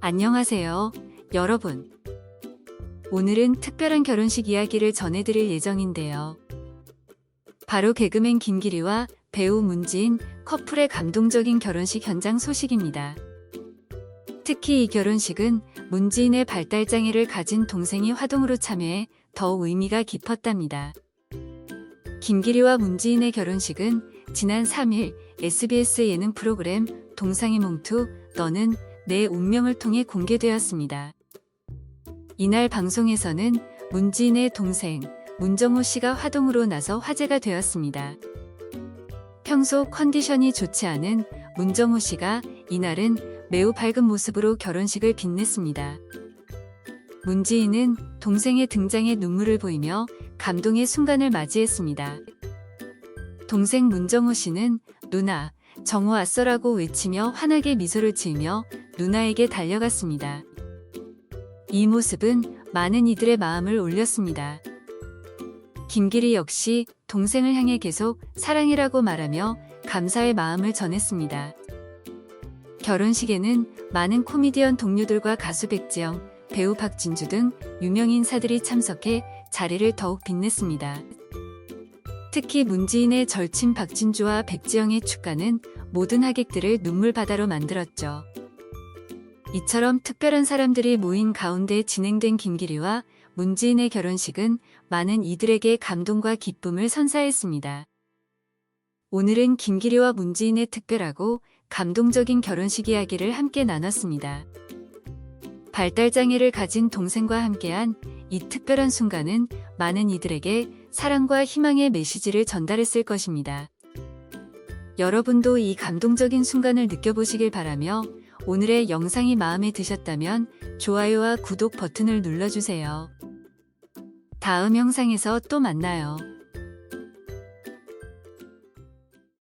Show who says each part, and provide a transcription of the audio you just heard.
Speaker 1: 안녕하세요, 여러분. 오늘은 특별한 결혼식 이야기를 전해드릴 예정인데요. 바로 개그맨 김기리와 배우 문지인 커플의 감동적인 결혼식 현장 소식입니다. 특히 이 결혼식은 문지인의 발달장애를 가진 동생이 화동으로 참여해 더욱 의미가 깊었답니다. 김기리와 문지인의 결혼식은 지난 3일 SBS 예능 프로그램 동상이 몽투 너는 내 운명을 통해 공개되었습니다. 이날 방송에서는 문지인의 동생 문정호 씨가 화동으로 나서 화제가 되었습니다. 평소 컨디션이 좋지 않은 문정호 씨가 이날은 매우 밝은 모습으로 결혼식을 빛냈습니다. 문지인은 동생의 등장에 눈물을 보이며 감동의 순간을 맞이했습니다. 동생 문정호 씨는 누나, 정호 왔어라고 외치며 환하게 미소를 지으며 누나에게 달려갔습니다. 이 모습은 많은 이들의 마음을 올렸습니다. 김길이 역시 동생을 향해 계속 사랑이라고 말하며 감사의 마음을 전했습니다. 결혼식에는 많은 코미디언 동료들과 가수 백지영, 배우 박진주 등 유명 인사들이 참석해 자리를 더욱 빛냈습니다. 특히 문지인의 절친 박진주와 백지영의 축가는 모든 하객들을 눈물바다로 만들었죠. 이처럼 특별한 사람들이 모인 가운데 진행된 김기리와 문지인의 결혼식은 많은 이들에게 감동과 기쁨을 선사했습니다. 오늘은 김기리와 문지인의 특별하고 감동적인 결혼식 이야기를 함께 나눴습니다. 발달장애를 가진 동생과 함께한 이 특별한 순간은 많은 이들에게 사랑과 희망의 메시지를 전달했을 것입니다. 여러분도 이 감동적인 순간을 느껴보시길 바라며 오늘의 영상이 마음에 드셨다면 좋아요와 구독 버튼을 눌러주세요. 다음 영상에서 또 만나요.